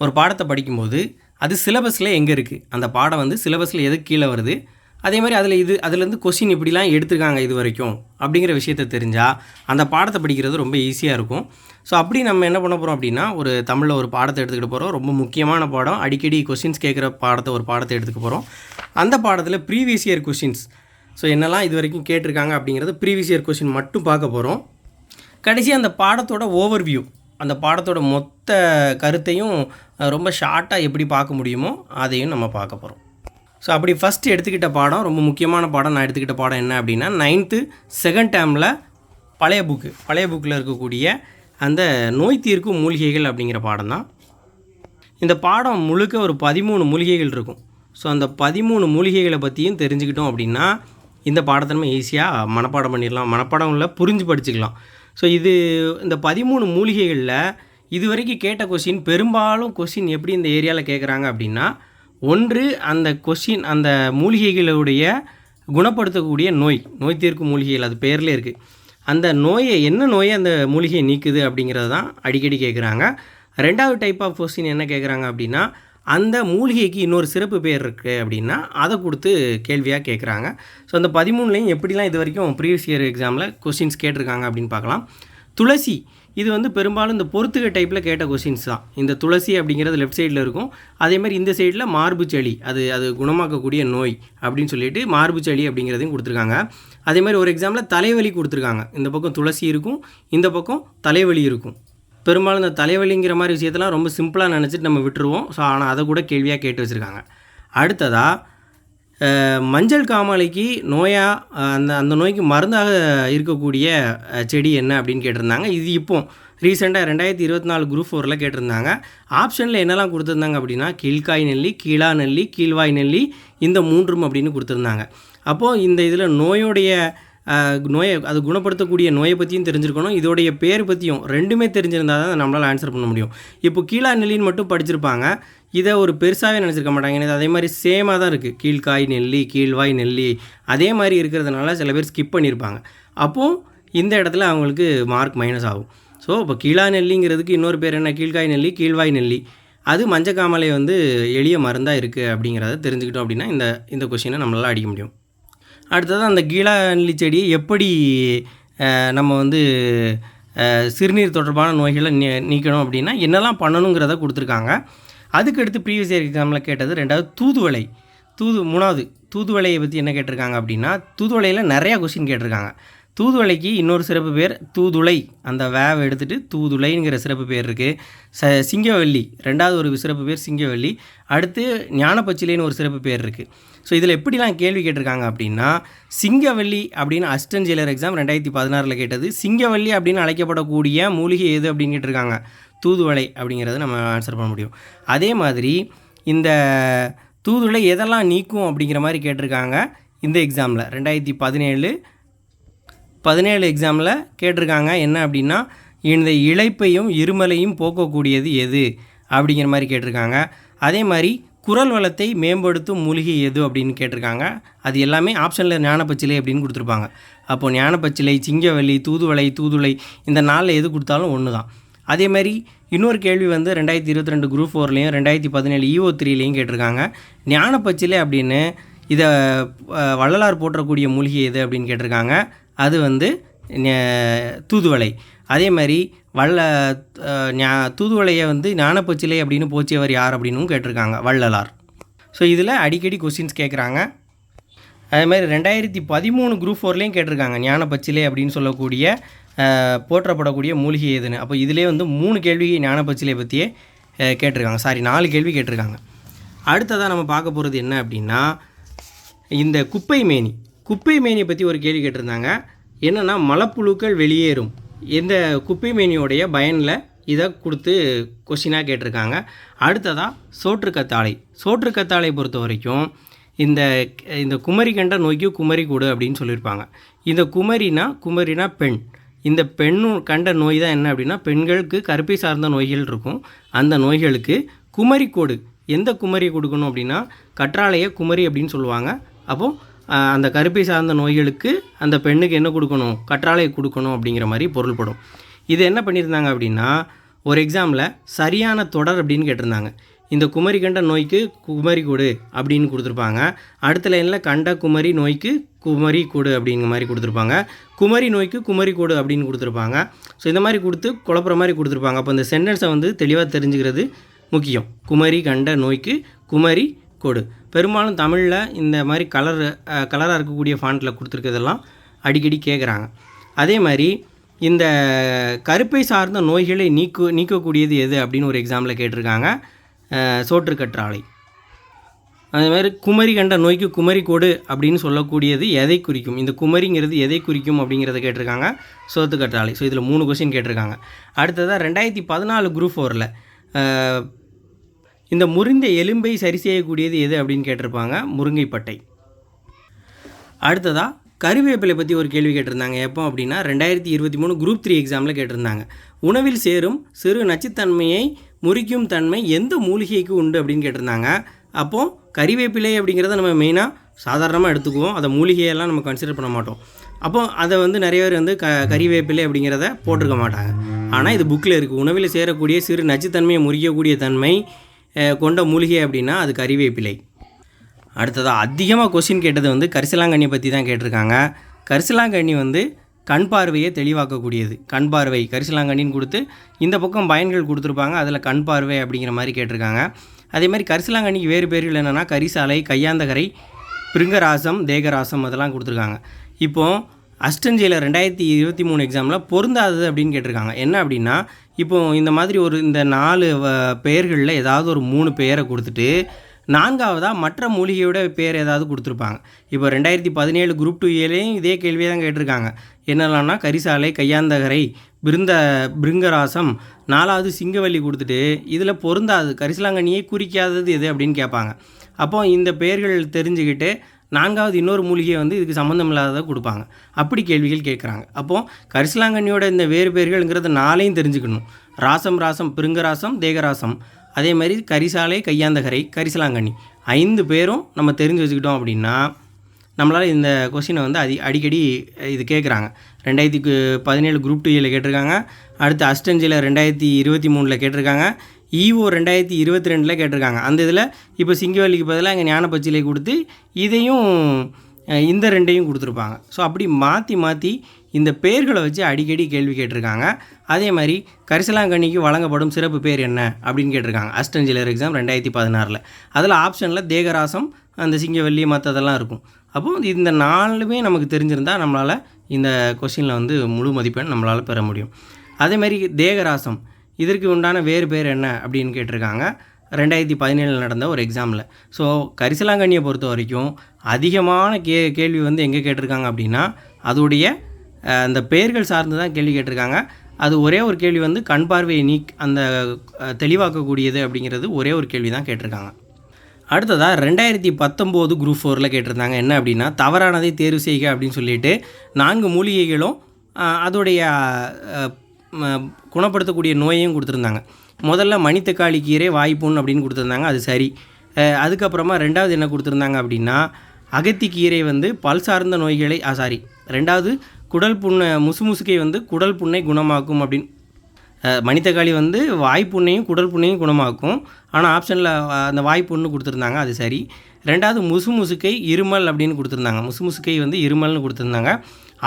ஒரு பாடத்தை படிக்கும்போது அது சிலபஸில் எங்கே இருக்குது அந்த பாடம் வந்து சிலபஸில் எது கீழே வருது? அதே மாதிரி அதில் இது அதுலேருந்து கொஷின் இப்படிலாம் எடுத்திருக்காங்க இது வரைக்கும் அப்படிங்கிற விஷயத்த தெரிஞ்சால் அந்த பாடத்தை படிக்கிறது ரொம்ப ஈஸியாக இருக்கும். ஸோ அப்படி நம்ம என்ன பண்ண போகிறோம் அப்படின்னா ஒரு தமிழில் ஒரு பாடத்தை எடுத்துக்கிட்டு போகிறோம் ரொம்ப முக்கியமான பாடம். அடிக்கடி கொஷின்ஸ் கேட்குற பாடத்தை ஒரு பாடத்தை எடுத்துக்க போகிறோம் அந்த பாடத்தில் ப்ரீவியஸ் இயர் கொஷின்ஸ் ஸோ என்னெல்லாம் இது வரைக்கும் கேட்டிருக்காங்க அப்படிங்கிறது ப்ரீவியஸ் இயர் கொஷின் மட்டும் பார்க்க போகிறோம் கடைசி அந்த பாடத்தோட ஓவர்வியூ அந்த பாடத்தோட மொத்த கருத்தையும் ரொம்ப ஷார்ட்டாக எப்படி பார்க்க முடியுமோ அதையும் நம்ம பார்க்க போகிறோம் ஸோ அப்படி ஃபஸ்ட்டு எடுத்துக்கிட்ட பாடம் ரொம்ப முக்கியமான பாடம் நான் எடுத்துக்கிட்ட பாடம் என்ன அப்படின்னா நைன்த்து செகண்ட் டேர்மில் பழைய புக்கு பழைய புக்கில் இருக்கக்கூடிய அந்த நோய் தீர்க்கும் மூலிகைகள் அப்படிங்கிற பாடம் தான். இந்த பாடம் முழுக்க ஒரு பதிமூணு மூலிகைகள் இருக்கும். ஸோ அந்த பதிமூணு மூலிகைகளை பற்றியும் தெரிஞ்சுக்கிட்டோம் அப்படின்னா இந்த பாடத்தை நம்ம ஈஸியாக மனப்பாடம் பண்ணிடலாம். மனப்பாடம் இல்லை புரிஞ்சு படிச்சுக்கலாம். ஸோ இது இந்த பதிமூணு மூலிகைகளில் இது வரைக்கும் கேட்ட கொஷின் பெரும்பாலும் கொஷின் எப்படி இந்த ஏரியாவில் கேட்குறாங்க அப்படின்னா ஒன்று அந்த கொஷின் அந்த மூலிகைகளுடைய குணப்படுத்தக்கூடிய நோய் நோய் தீர்க்கும் மூலிகைகள் அது பேர்லேயே இருக்குது அந்த நோயை என்ன நோயை அந்த மூலிகையை நீக்குது அப்படிங்கிறது தான் அடிக்கடி கேட்குறாங்க ரெண்டாவது டைப் ஆஃப் கொஸ்டின் என்ன கேட்குறாங்க அப்படின்னா அந்த மூலிகைக்கு இன்னொரு சிறப்பு பேர் இருக்குது அப்படின்னா அதை கொடுத்து கேள்வியாக கேட்குறாங்க ஸோ அந்த பதிமூணுலேயும் எப்படிலாம் இது வரைக்கும் ப்ரீவியஸ் இயர் எக்ஸாமில் கொஸ்டின்ஸ் கேட்டிருக்காங்க அப்படின்னு பார்க்கலாம். துளசி இது வந்து பெரும்பாலும் இந்த பொறுத்துக்க டைப்பில் கேட்ட கொஷின்ஸ் தான். இந்த துளசி அப்படிங்கிறது லெஃப்ட் சைடில் இருக்கும். அதே மாதிரி இந்த சைடில் மார்பு சளி அது அது குணமாக்கக்கூடிய நோய் அப்படின்னு சொல்லிட்டு மார்பு சளி அப்படிங்கிறதையும் கொடுத்துருக்காங்க. அதே மாதிரி ஒரு எக்ஸாம்பிள் தலைவலி கொடுத்துருக்காங்க. இந்த பக்கம் துளசி இருக்கும் இந்த பக்கம் தலைவலி இருக்கும். பெரும்பாலும் இந்த தலைவலிங்கிற மாதிரி விஷயத்தெல்லாம் ரொம்ப சிம்பிளாக நினச்சிட்டு நம்ம விட்டுருவோம். ஸோ ஆனால் அதை கூட கேள்வியாக கேட்டு வச்சுருக்காங்க. அடுத்ததாக மஞ்சள் காமாலைக்கு நோயாக அந்த அந்த நோய்க்கு மருந்தாக இருக்கக்கூடிய செடி என்ன அப்படின்னு கேட்டிருந்தாங்க. இது இப்போ ரீசெண்டாக ரெண்டாயிரத்தி இருபத்தி நாலு குரூப் ஃபோரில் கேட்டிருந்தாங்க. ஆப்ஷனில் என்னெல்லாம் கொடுத்துருந்தாங்க அப்படின்னா கீழ்காய் நெல்லி கீழா நெல்லி கீழ்வாய் நெல்லி இந்த மூன்றும் அப்படின்னு கொடுத்துருந்தாங்க. அப்போது இந்த இதில் நோயுடைய நோயை அது குணப்படுத்தக்கூடிய நோயை பற்றியும் தெரிஞ்சிருக்கணும். இதோடைய பேர் பற்றியும் ரெண்டுமே தெரிஞ்சிருந்தால் தான் நம்மளால் ஆன்சர் பண்ண முடியும். இப்போ கீழா நெல்லின்னு மட்டும் படிச்சிருப்பாங்க. இதை ஒரு பெருசாகவே நினச்சிருக்க மாட்டாங்க. இது அதே மாதிரி சேமாக தான் இருக்குது கீழ்காய் நெல்லி கீழ்வாய் நெல்லி. அதே மாதிரி இருக்கிறதுனால சில பேர் ஸ்கிப் பண்ணியிருப்பாங்க அப்போது இந்த இடத்துல அவங்களுக்கு மார்க் மைனஸ் ஆகும். ஸோ இப்போ கீழா நெல்லிங்கிறதுக்கு இன்னொரு பேர் என்ன? கீழ்காய் நெல்லி கீழ்வாய் நெல்லி. அது மஞ்சக்காமலை வந்து எளிய மருந்தாக இருக்குது அப்படிங்கிறத தெரிஞ்சுக்கிட்டோம் அப்படின்னா இந்த இந்த கொஷினை நம்மளால் அடிக்க முடியும். அடுத்தது அந்த கீழாநெல்லி செடியை எப்படி நம்ம வந்து சிறுநீர் தொடர்பான நோய்களை நீ நீக்கணும் அப்படின்னா என்னெல்லாம் பண்ணணுங்கிறத கொடுத்துருக்காங்க. அதுக்கடுத்து ப்ரீவியஸ் இயர் எக்ஸாமில் கேட்டது ரெண்டாவது தூதுவளை. தூது மூணாவது தூதுவளையை பற்றி என்ன கேட்டிருக்காங்க அப்படின்னா தூதுவளையில் நிறையா கொஸ்டின் கேட்டிருக்காங்க. தூதுவளைக்கு இன்னொரு சிறப்பு பேர் தூதுளை. அந்த வேவை எடுத்துகிட்டு தூதுளைங்கிற சிறப்பு பேர் இருக்குது ச சிங்கவல்லி ரெண்டாவது ஒரு சிறப்பு பேர் சிங்கவல்லி அடுத்து ஞானப்பச்சிலைன்னு ஒரு சிறப்பு பேர் இருக்குது ஸோ இதில் எப்படிலாம் கேள்வி கேட்டிருக்காங்க அப்படின்னா சிங்கவல்லி அப்படின்னு அஸ்டன் ஜெயிலர் எக்ஸாம் ரெண்டாயிரத்தி பதினாறில் கேட்டது. சிங்கவல்லி அப்படின்னு அழைக்கப்படக்கூடிய மூலிகை எது அப்படின்னு கேட்டிருக்காங்க? தூதுவளை அப்படிங்கிறத நம்ம ஆன்சர் பண்ண முடியும். அதே மாதிரி இந்த தூதுளை எதெல்லாம் நீக்கும் அப்படிங்கிற மாதிரி கேட்டிருக்காங்க? இந்த எக்ஸாமில் ரெண்டாயிரத்தி பதினேழு பதினேழு எக்ஸாமில் கேட்டிருக்காங்க. என்ன அப்படின்னா இந்த இழைப்பையும் இருமலையும் போக்கக்கூடியது எது? அப்படிங்கிற மாதிரி கேட்டிருக்காங்க. அதே மாதிரி குரல் வளத்தை மேம்படுத்தும் மூலிகை எது அப்படின்னு கேட்டிருக்காங்க. அது எல்லாமே ஆப்ஷனில் ஞானப்பச்சிலை அப்படின்னு கொடுத்துருப்பாங்க. அப்போது ஞானப்பச்சிலை சிங்கவல்லி தூதுவளை தூதுளை இந்த நாளில் எது கொடுத்தாலும் ஒன்று தான் அதே மாதிரி இன்னொரு கேள்வி வந்து ரெண்டாயிரத்தி இருபத்தி ரெண்டு குரூப் ஃபோர்லேயும் ரெண்டாயிரத்தி பதினேழு இஓ த்ரீலேயும் கேட்டிருக்காங்க. ஞானப்பச்சிலை அப்படின்னு இதை வள்ளலார் போற்றக்கூடிய மூலிகை எது அப்படின்னு கேட்டிருக்காங்க. அது வந்து தூதுவளை. அதே மாதிரி வள்ள ஞா- தூதுவளையை வந்து ஞானப்பச்சிலை அப்படின்னு போச்சியவர் யார் அப்படின்னும் கேட்டிருக்காங்க வள்ளலார். ஸோ இதில் அடிக்கடி கொஸ்டின்ஸ் கேட்குறாங்க. அதே மாதிரி ரெண்டாயிரத்தி பதிமூணு குரூப் ஃபோர்லேயும் கேட்டிருக்காங்க ஞானப்பச்சிலை அப்படின்னு சொல்லக்கூடிய போற்றப்படக்கூடிய மூலிகை எதுன்னு. அப்போ இதிலே வந்து மூணு கேள்வி ஞானப்பச்சிலை பற்றியே கேட்டிருக்காங்க. சாரி நாலு கேள்வி கேட்டிருக்காங்க. அடுத்ததாக நம்ம பார்க்க போகிறது என்ன அப்படின்னா இந்த குப்பை மேனி குப்பை மேனியை பற்றி ஒரு கேள்வி கேட்டிருந்தாங்க. என்னென்னா மலப்புழுக்கள் வெளியேறும். இந்த குப்பை மேனியோடைய பயனில் இதை கொடுத்து கொஷினாக கேட்டிருக்காங்க. அடுத்ததாக சோற்றுக்கத்தாழை. சோற்றுக்கத்தாழை பொறுத்த வரைக்கும் இந்த இந்த குமரி கண்ட நோய்க்கு குமரி கூடு அப்படின்னு சொல்லியிருப்பாங்க. இந்த குமரினா குமரினா பெண். இந்த பெண்ணு கண்ட நோய் தான் என்ன அப்படின்னா பெண்களுக்கு கருப்பை சார்ந்த நோய்கள் இருக்கும். அந்த நோய்களுக்கு குமரிக்கோடு எந்த குமரி கொடுக்கணும் அப்படின்னா கற்றாழையை குமரி அப்படின்னு சொல்லுவாங்க. அப்போது அந்த கருப்பை சார்ந்த நோய்களுக்கு அந்த பெண்ணுக்கு என்ன கொடுக்கணும்? கற்றாழை கொடுக்கணும் அப்படிங்கிற மாதிரி பொருள்படும். இது என்ன பண்ணியிருந்தாங்க அப்படின்னா ஒரு எக்ஸாமில் சரியான தொடர் அப்படின்னு கேட்டிருந்தாங்க. இந்த குமரி கண்ட நோய்க்கு குமரி கொடு அப்படின்னு கொடுத்துருப்பாங்க. அடுத்த லைனில் கண்ட குமரி நோய்க்கு குமரி கொடு அப்படிங்கிற மாதிரி கொடுத்துருப்பாங்க. குமரி நோய்க்கு குமரி கொடு அப்படின்னு கொடுத்துருப்பாங்க. ஸோ இந்த மாதிரி கொடுத்து குழப்புற மாதிரி கொடுத்துருப்பாங்க. அப்போ இந்த சென்டென்ஸை வந்து தெளிவாக தெரிஞ்சுக்கிறது முக்கியம். குமரி கண்ட நோய்க்கு குமரி கொடு. பெரும்பாலும் தமிழில் இந்த மாதிரி கலர் கலராக இருக்கக்கூடிய ஃபாண்ட்டில் கொடுத்துருக்கிறதெல்லாம் அடிக்கடி கேட்குறாங்க அதே மாதிரி இந்த கருப்பை சார்ந்த நோய்களை நீக்கு நீக்கக்கூடியது எது அப்படின்னு ஒரு எக்ஸாமில் கேட்டிருக்காங்க. சோற்றுக்கற்றாழை அதே மாதிரி குமரி கண்ட நோய்க்கு குமரி கொடு அப்படின்னு சொல்லக்கூடியது எதை குறிக்கும்? இந்த குமரிங்கிறது எதை குறிக்கும் அப்படிங்கிறத கேட்டிருக்காங்க. சோத்துக்கற்றாழை ஸோ இதில் மூணு கொஸ்டின் கேட்டிருக்காங்க. அடுத்ததாக ரெண்டாயிரத்தி பதினாலு குரூப் ஃபோரில் இந்த முறிந்த எலும்பை சரி செய்யக்கூடியது எது அப்படின்னு கேட்டிருப்பாங்க? முருங்கைப்பட்டை. அடுத்ததாக கருவேப்பிலை பற்றி ஒரு கேள்வி கேட்டிருந்தாங்க. எப்போ அப்படின்னா ரெண்டாயிரத்தி இருபத்தி மூணு குரூப் த்ரீ எக்ஸாமில் கேட்டிருந்தாங்க. உணவில் சேரும் சிறு நச்சுத்தன்மையை முறிக்கும் தன்மை எந்த மூலிகைக்கு உண்டு அப்படின்னு கேட்டிருந்தாங்க. அப்போது கறிவேப்பிலை அப்படிங்கிறத நம்ம மெயினாக சாதாரணமாக எடுத்துக்குவோம். அதை மூலிகையெல்லாம் நம்ம கன்சிடர் பண்ண மாட்டோம். அப்போ அதை வந்து நிறைய பேர் வந்து க கறிவேப்பிலை அப்படிங்கிறத போட்டிருக்க மாட்டாங்க. ஆனால் இது புக்கில் இருக்குது உணவில் சேரக்கூடிய சிறு நச்சுத்தன்மையை முறிக்கக்கூடிய தன்மை கொண்ட மூலிகை அப்படின்னா அது கறிவேப்பிலை. அடுத்ததாக அதிகமாக கொஸ்டின் கேட்டது வந்து கரிசலாங்கண்ணியை பற்றி தான் கேட்டிருக்காங்க. கரிசலாங்கண்ணி வந்து கண் பார்வையை தெளிவாக்கக்கூடியது. கண் பார்வை கரிசலாங்கண்ணின்னு கொடுத்து இந்த பக்கம் பயன்கள் கொடுத்துருப்பாங்க. அதில் கண் பார்வை அப்படிங்கிற மாதிரி கேட்டிருக்காங்க. அதே மாதிரி கரிசலாங்கண்ணிக்கு வேறு பேர்கள் என்னென்னா கரிசாலை கையாந்தகரை பிருங்கராசம் தேகராசம் அதெல்லாம் கொடுத்துருக்காங்க. இப்போது அஸ்டன்ஜியில் ரெண்டாயிரத்தி இருபத்தி மூணு எக்ஸாமில் பொருந்தாதது அப்படின்னு கேட்டிருக்காங்க. என்ன அப்படின்னா இப்போ இந்த மாதிரி ஒரு இந்த நாலு வ- பெயர்களில் ஏதாவது ஒரு மூணு பெயரை கொடுத்துட்டு நான்காவதாக மற்ற மூலிகையோட பேர் ஏதாவது கொடுத்துருப்பாங்க. இப்போ ரெண்டாயிரத்தி பதினேழு குரூப் டூ ஏலையும் இதே கேள்வியை தான் கேட்டிருக்காங்க. என்னெல்லாம்னா கரிசாலை கையாந்தகரை பிருந்த பிருங்கராசம் நாலாவது சிங்கவல்லி கொடுத்துட்டு இதில் பொருந்தாது கரிசலாங்கண்ணியை குறிக்காதது எது அப்படின்னு கேட்பாங்க. அப்போ இந்த பெயர்கள் தெரிஞ்சுக்கிட்டு நான்காவது இன்னொரு மூலிகையை வந்து இதுக்கு சம்மந்தம் இல்லாததை கொடுப்பாங்க. அப்படி கேள்விகள் கேட்குறாங்க. அப்போது கரிசலாங்கண்ணியோட இந்த வேறு பேர்கள்ங்கிறத நாளையும் தெரிஞ்சுக்கணும். ராசம் ராசம் பிருங்கராசம் தேகராசம். அதே மாதிரி கரிசாலை கையாந்தகரை கரிசலாங்கண்ணி. ஐந்து பேரும் நம்ம தெரிஞ்சு வச்சுக்கிட்டோம் அப்படின்னா நம்மளால் இந்த கொஸ்டினை வந்து அடி அடிக்கடி இது கேட்குறாங்க. ரெண்டாயிரத்தி பதினேழு குரூப் டூயில் கேட்டிருக்காங்க. அடுத்து அஸ்டஞ்சில் ரெண்டாயிரத்தி இருபத்தி மூணில் கேட்டிருக்காங்க. ஈஓ ரெண்டாயிரத்தி இருபத்தி ரெண்டில் கேட்டிருக்காங்க. அந்த இதில் இப்போ சிங்கவேலிக்கு பதிலாக இங்கே ஞானப்பச்சிலை கொடுத்து இதையும் இந்த ரெண்டையும் கொடுத்துருப்பாங்க. ஸோ அப்படி மாற்றி மாற்றி இந்த பெயர்களை வச்சு அடிக்கடி கேள்வி கேட்டிருக்காங்க. அதே மாதிரி கரிசலாங்கண்ணிக்கு வழங்கப்படும் சிறப்பு பேர் என்ன அப்படின்னு கேட்டிருக்காங்க. அஸ்டஞ்சிலர் எக்ஸாம் ரெண்டாயிரத்தி பதினாறில். அதில் ஆப்ஷனில் தேகராசம் அந்த சிங்கவல்லி மற்றதெல்லாம் இருக்கும். அப்போது இந்த நாலுமே நமக்கு தெரிஞ்சிருந்தால் நம்மளால் இந்த கொஷினில் வந்து முழு மதிப்பெண் நம்மளால் பெற முடியும். அதே மாதிரி தேகராசம். இதற்கு உண்டான வேறு பேர் என்ன அப்படின்னு கேட்டிருக்காங்க. ரெண்டாயிரத்தி பதினேழில் நடந்த ஒரு எக்ஸாமில் ஸோ கரிசலாங்கண்ணியை பொறுத்த வரைக்கும் அதிகமான கே கேள்வி வந்து எங்கே கேட்டிருக்காங்க அப்படின்னா அதோடைய அந்த பெயர்கள் சார்ந்து தான் கேள்வி கேட்டிருக்காங்க. அது ஒரே ஒரு கேள்வி வந்து கண் பார்வையை நீக் அந்த தெளிவாக்கக்கூடியது அப்படிங்கிறது ஒரே ஒரு கேள்வி தான் கேட்டிருக்காங்க. அடுத்ததாக ரெண்டாயிரத்தி பத்தொம்போது குரூப் ஃபோரில் கேட்டிருந்தாங்க. என்ன அப்படின்னா தவறானதை தேர்வு செய்க அப்படின்னு சொல்லிட்டு நான்கு மூலிகைகளும் அதோடைய குணப்படுத்தக்கூடிய நோயையும் கொடுத்துருந்தாங்க. முதல்ல மணித்தக்காளி கீரை வாய்ப்புண் அப்படின்னு கொடுத்துருந்தாங்க அது சரி. அதுக்கப்புறமா ரெண்டாவது என்ன கொடுத்துருந்தாங்க அப்படின்னா அகத்தி கீரை வந்து பல் சார்ந்த நோய்களை சாரி ரெண்டாவது குடல் புண்ணை முசுமுசுக்கை வந்து குடல் புண்ணை குணமாக்கும் அப்படின்னு. மணித்தக்காளி வந்து வாய்ப்புண்ணையும் குடல் புண்ணையும் குணமாக்கும். ஆனால் ஆப்ஷனில் அந்த வாய்ப்புண்ணு கொடுத்துருந்தாங்க அது சரி. ரெண்டாவது முசு முசுக்கை இருமல் அப்படின்னு கொடுத்துருந்தாங்க. முசு முசுக்கை வந்து இருமல்னு கொடுத்துருந்தாங்க.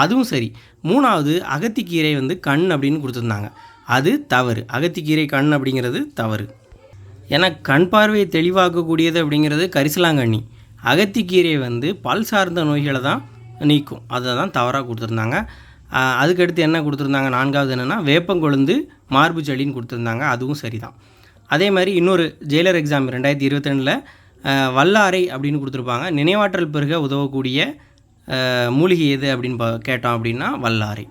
அதுவும் சரி. மூணாவது அகத்திக்கீரை வந்து கண் அப்படின்னு கொடுத்துருந்தாங்க. அது தவறு. அகத்திக்கீரை கண் அப்படிங்கிறது தவறு. ஏன்னா கண் பார்வையை தெளிவாக்கக்கூடியது அப்படிங்கிறது கரிசலாங்கண்ணி. அகத்திக்கீரை வந்து பல் சார்ந்த நோய்களை தான் நீக்கும். அதை தான் தவறாக கொடுத்துருந்தாங்க. அதுக்கடுத்து என்ன கொடுத்துருந்தாங்க? நான்காவது என்னென்னா வேப்பங்கொழுந்து மார்பு சளின்னு கொடுத்துருந்தாங்க. அதுவும் சரிதான். அதே மாதிரி இன்னொரு ஜெயிலர் எக்ஸாம் ரெண்டாயிரத்தி இருபத்தி ரெண்டில் வல்லாரை அப்படின்னு கொடுத்துருப்பாங்க. நினைவாற்றல் பெருக உதவக்கூடிய மூலிகை எது அப்படின்னு பா கேட்டோம் அப்படின்னா வல்லாரை.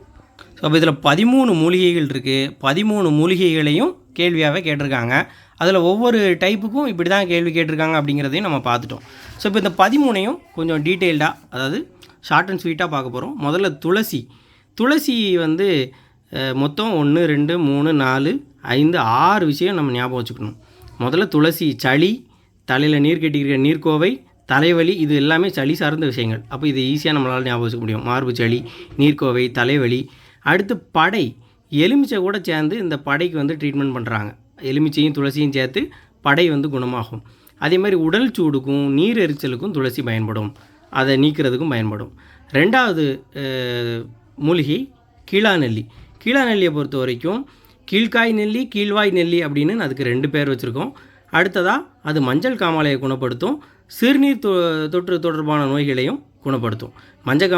ஸோ அப்போ இதில் பதிமூணு மூலிகைகள் இருக்குது பதிமூணு மூலிகைகளையும் கேள்வியாகவே கேட்டிருக்காங்க. அதில் ஒவ்வொரு டைப்புக்கும் இப்படி தான் கேள்வி கேட்டிருக்காங்க அப்படிங்கிறதையும் நம்ம பார்த்துட்டோம். ஸோ இப்போ இந்த பதிமூணையும் கொஞ்சம் டீட்டெயில்டாக அதாவது ஷார்ட் அண்ட் ஸ்வீட்டாக பார்க்க போகிறோம் முதல்ல துளசி. துளசி வந்து மொத்தம் ஒன்று ரெண்டு மூணு நாலு ஐந்து ஆறு விஷயம் நம்ம ஞாபகம் வச்சுக்கணும். முதல்ல துளசி சளி தலையில் நீர் கட்டிக்கிற நீர்க்கோவை தலைவலி இது எல்லாமே சளி சார்ந்த விஷயங்கள். அப்போ இது ஈஸியாக நம்மளால் ஞாபகம் வச்சுக்க முடியும். மார்பு சளி நீர்க்கோவை தலைவலி. அடுத்து படை. எலுமிச்சை கூட சேர்ந்து இந்த படைக்கு வந்து ட்ரீட்மெண்ட் பண்ணுறாங்க எலுமிச்சையும் துளசியும் சேர்த்து படை வந்து குணமாகும். அதே மாதிரி உடல் சூடுக்கும் நீர் எரிச்சலுக்கும் துளசி பயன்படும். அதை நீக்கிறதுக்கும் பயன்படும். ரெண்டாவது மூலிகை கீழாநெல்லி. கீழாநெல்லியை கீழா நெல்லியை பொறுத்த வரைக்கும் கீழ்காய் நெல்லி கீழ்வாய் நெல்லி அப்படின்னு அதுக்கு ரெண்டு பேர் வச்சுருக்கோம். அடுத்ததாக அது மஞ்சள் காமாலையை குணப்படுத்தும். சிறுநீர் தொ தொற்று தொடர்பான நோய்களையும் குணப்படுத்தும். மஞ்சள்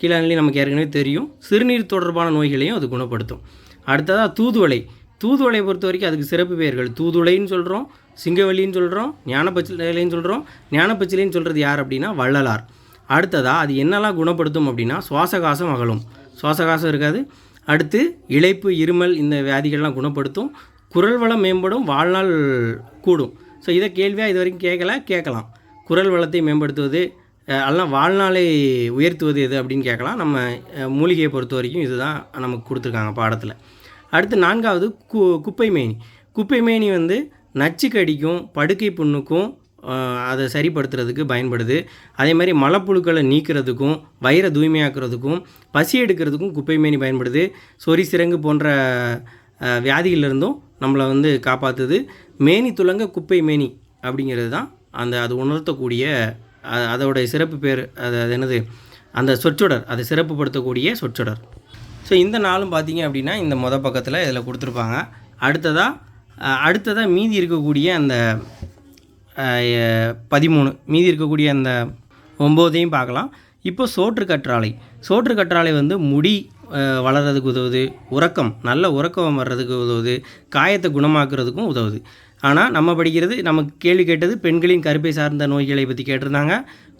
கீழாநிலை நமக்கு ஏற்கனவே தெரியும். சிறுநீர் தொடர்பான நோய்களையும் அது குணப்படுத்தும். அடுத்ததாக தூதுவளை. தூதுவளை பொறுத்த வரைக்கும் அதுக்கு சிறப்பு பெயர்கள். தூதுவளைன்னு சொல்கிறோம் சிங்கவெளின்னு சொல்கிறோம் ஞானப்பச்சிலைன்னு சொல்கிறோம் ஞானப்பச்சிலைன்னு சொல்கிறது யார் அப்படின்னா வள்ளலார். அடுத்ததாக அது என்னெல்லாம் குணப்படுத்தும் அப்படின்னா சுவாசகாசம் அகலும். சுவாசகாசம் இருக்காது. அடுத்து இழைப்பு இருமல் இந்த வியாதிகள்லாம் குணப்படுத்தும். குரல் வளம் மேம்படும் வாழ்நாள் கூடும். ஸோ இதை கேள்வியாக இது வரைக்கும் கேட்கல? கேட்கலாம். குரல் வளத்தை மேம்படுத்துவது எல்லாம் வாழ்நாளை உயர்த்துவது எது அப்படின்னு கேட்கலாம். நம்ம மூலிகையை பொறுத்த வரைக்கும் இதுதான் நமக்கு கொடுத்துருக்காங்க பாடத்தில். அடுத்து நான்காவது கு குப்பை மேனி. குப்பை மேனி வந்து நச்சு கடிக்கும் படுக்கை புண்ணுக்கும் அதை சரிப்படுத்துறதுக்கு பயன்படுது. அதே மாதிரி மலப்புழுக்களை நீக்கிறதுக்கும் வயிறை தூய்மையாக்குறதுக்கும் பசி எடுக்கிறதுக்கும் குப்பை மேனி பயன்படுது. சொறி சிறங்கு போன்ற ஆஹ், வியாதிகளிலிருந்தும் நம்மளை வந்து காப்பாற்றுது மேனி துலங்க குப்பை மேனி அப்படிங்கிறது தான் அந்த அது உணர்த்தக்கூடிய அதோடைய சிறப்பு பேர் அது அது என்னது? அந்த சொற்றொடர் அதை சிறப்புப்படுத்தக்கூடிய சொற்றொடர். ஸோ இந்த நாளும் பார்த்தீங்க அப்படின்னா இந்த மொத பக்கத்தில் இதில் கொடுத்துருப்பாங்க. அடுத்ததாக அடுத்ததாக மீதி இருக்கக்கூடிய அந்த பதிமூணு மீதி இருக்கக்கூடிய அந்த ஒம்போதையும் பார்க்கலாம். இப்போ சோற்று கற்றாழை. சோற்று கற்றாழை வந்து முடி வளர்கிறதுக்கு வளர்றதுக்கு உதவுது. உறக்கம் நல்ல உறக்கம் வர்றதுக்கு உதவுது. காயத்தை குணமாக்குறதுக்கும் உதவுது. ஆனால் நம்ம படிக்கிறது நமக்கு கேள்வி கேட்டது பெண்களின் கருப்பை சார்ந்த நோய்களை பற்றி கேட்டிருந்தாங்க.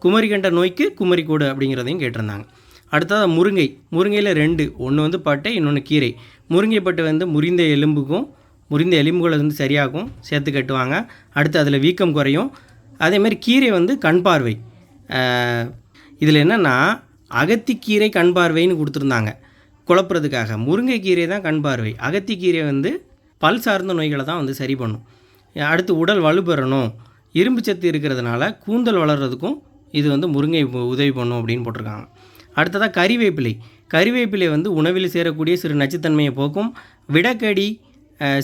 குமரி கண்ட நோய்க்கு குமரிக்கூடு அப்படிங்கிறதையும் கேட்டிருந்தாங்க. அடுத்தது முருங்கை. முருங்கையில் ரெண்டு. ஒன்று வந்து பட்டை இன்னொன்று கீரை. முருங்கை பட்டை வந்து முறிந்த எலும்புக்கும் முறிந்த எலும்புகளை வந்து சரியாகும் சேர்த்து கட்டுவாங்க. அடுத்து அதில் வீக்கம் குறையும். அதே மாதிரி கீரை வந்து கண் பார்வை. இதில் என்னென்னா அகத்திக்கீரை கண் பார்வைன்னு கொடுத்துருந்தாங்க. குழப்புறதுக்காக. முருங்கைக்கீரை தான் கண் பார்வை. அகத்திக்கீரை வந்து பல் சார்ந்த நோய்களை தான் வந்து சரி பண்ணும். அடுத்து உடல் வலுப்பெறணும். இரும்பு சத்து இருக்கிறதுனால கூந்தல் வளர்கிறதுக்கும் இது வந்து முருங்கை உதவி பண்ணும் அப்படின்னு போட்டிருக்காங்க. அடுத்ததாக கறிவேப்பிலை. கறிவேப்பிலை வந்து உணவில் சேரக்கூடிய சிறு நச்சுத்தன்மையை போக்கும். விடக்கடி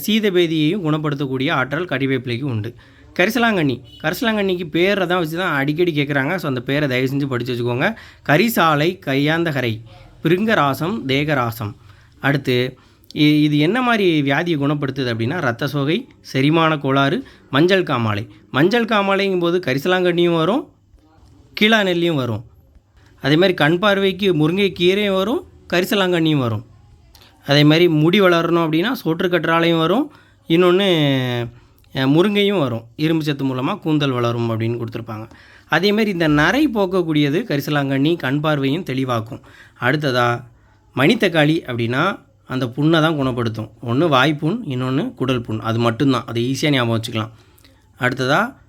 சீதபேதியையும் குணப்படுத்தக்கூடிய ஆற்றல் கறிவேப்பிலைக்கு உண்டு. கரிசலாங்கண்ணி. கரிசலாங்கண்ணிக்கு பேரை தான் வச்சு தான் அடிக்கடி கேட்குறாங்க ஸோ அந்த பேரை தயவு செஞ்சு படித்து வச்சுக்கோங்க. கரிசாலை கையாந்தகரை பிருங்கராசம் தேகராசம். அடுத்து இது என்ன மாதிரி வியாதியை குணப்படுத்துது அப்படின்னா ரத்த சோகை செரிமான கோளாறு மஞ்சள் காமாலை. மஞ்சள் காமாலைங்கும் போது கரிசலாங்கண்ணியும் வரும் கீழா நெல்லியும் வரும். அதே மாதிரி கண் பார்வைக்கு முருங்கை கீரையும் வரும் கரிசலாங்கண்ணியும் வரும். அதே மாதிரி முடி வளரணும் அப்படின்னா சோற்றுக்கற்றாலையும் வரும். இன்னொன்று முருங்கையும் வரும். இரும்பு சத்து மூலமாக கூந்தல் வளரும் அப்படின்னு கொடுத்துருப்பாங்க. அதேமாரி இந்த நரை போக்கக்கூடியது கரிசலாங்கண்ணி கண் பார்வையும் தெளிவாக்கும். அடுத்ததாக மணித்தக்காளி அப்படின்னா அந்த புண்ணை தான் குணப்படுத்தும். ஒன்று வாய்ப்புண் இன்னொன்று குடல் புண். அது மட்டும்தான். அதை ஈஸியாக ஞாபகம் வச்சுக்கலாம். அடுத்ததாக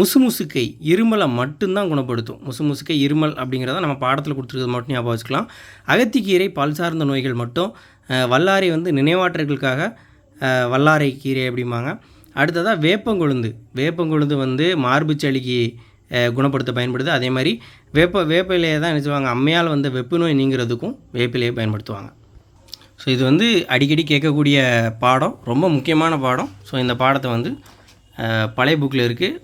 முசுமுசுக்கை இருமலை மட்டும்தான் குணப்படுத்தும். முசுமுசுக்கை இருமல் அப்படிங்கிறத நம்ம பாடத்தில் கொடுத்துருக்கிறது மட்டும் ஞாபகம் வச்சுக்கலாம். அகத்திக்கீரை பல் சார்ந்த நோய்கள் மட்டும் வல்லாரை வந்து நினைவாற்றல்களுக்காக வல்லாரை கீரை அப்படிம்பாங்க. அடுத்ததாக வேப்பங்கொழுந்து. வேப்பங்கொழுந்து வந்து மார்பு சளிக்கு குணப்படுத்த பயன்படுது. அதே மாதிரி வேப்ப வேப்ப இலையை தான் நினச்சிவாங்க அம்மையால் வந்த வெப்பு நோய் நீங்கிறதுக்கும் வேப்பிலையை பயன்படுத்துவாங்க. ஸோ இது வந்து அடிக்கடி கேட்கக்கூடிய பாடம். ரொம்ப முக்கியமான பாடம். ஸோ இந்த பாடத்தை வந்து பழைய புக்கில் இருக்குது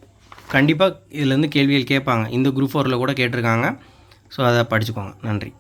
கண்டிப்பாக இதுலேருந்து கேள்விகள் கேட்பாங்க. இந்த குரூப் ஃபோரில் கூட கேட்டிருக்காங்க. ஸோ அதை படிச்சுக்கோங்க. நன்றி.